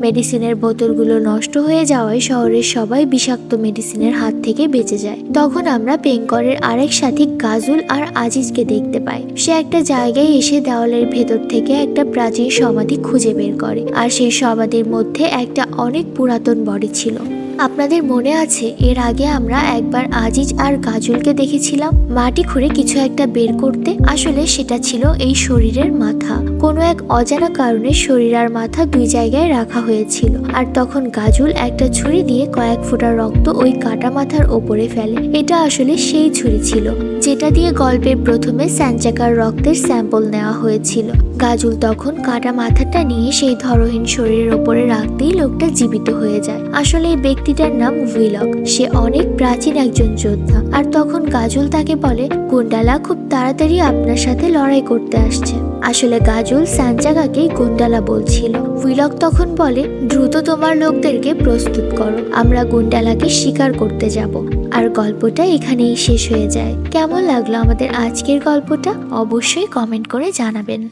মেডিসিনের বোতলগুলো নষ্ট হয়ে যাওয়ায় শহরের সবাই বিষাক্ত মেডিসিনের হাত থেকে বেঁচে যায়। তখন আমরা পেঙ্করের আরেক সাথী গাজুল আর আজিজকে দেখতে পাই। সে একটা জায়গায় এসে দেওয়ালের ভেতর থেকে একটা প্রাচীন সমাধি খুঁজে বের করে। আর সেই সমাধির মধ্যে একটা অনেক পুরাতন বডি ছিল। আপনাদের মনে আছে, এর আগে আমরা একবার আজিজ আর গাজলকে দেখেছিলাম। মাটি খুঁড়ে কিছু একটা বের করতে। আসলে সেটা ছিল এই শরীরের মাথা। কোনো এক অজানা কারণে শরীর আর মাথা দুই জায়গায় রাখা হয়েছিল। আর তখন গাজুল একটা ছুরি দিয়ে কয়েক ফোঁটা রক্ত ওই কাটা মাথার ওপরে ফেলে। এটা আসলে সেই ছুরি ছিল, যেটা দিয়ে গল্পের প্রথমে স্যাঞ্চাকার রক্তের স্যাম্পল নেওয়া হয়েছিল। গাজুল তখন কাটা মাথাটা নিয়ে সেই ধরহীন শরীরের ওপরে রাখতেই লোকটা জীবিত হয়ে যায়। আসলে এই ব্যক্তিটার নাম উইলক সে অনেক প্রাচীন একজন যোদ্ধা। আর তখন গাজল তাকে বলে, গুন্ডালা খুব তাড়াতাড়ি আপনার সাথে লড়াই করতে আসছে। আসলে গাজল স্যাঞ্চাকাকেই গুন্ডালা বলছিল। উইলক তখন বলে, দ্রুত তোমার লোকদেরকে প্রস্তুত করো। আমরা গুন্ডালাকে শিকার করতে যাব। আর গল্পটা এখানেই শেষ হয়ে যায়। কেমন লাগল আমাদের আজকের গল্পটা? অবশ্যই কমেন্ট করে জানাবেন।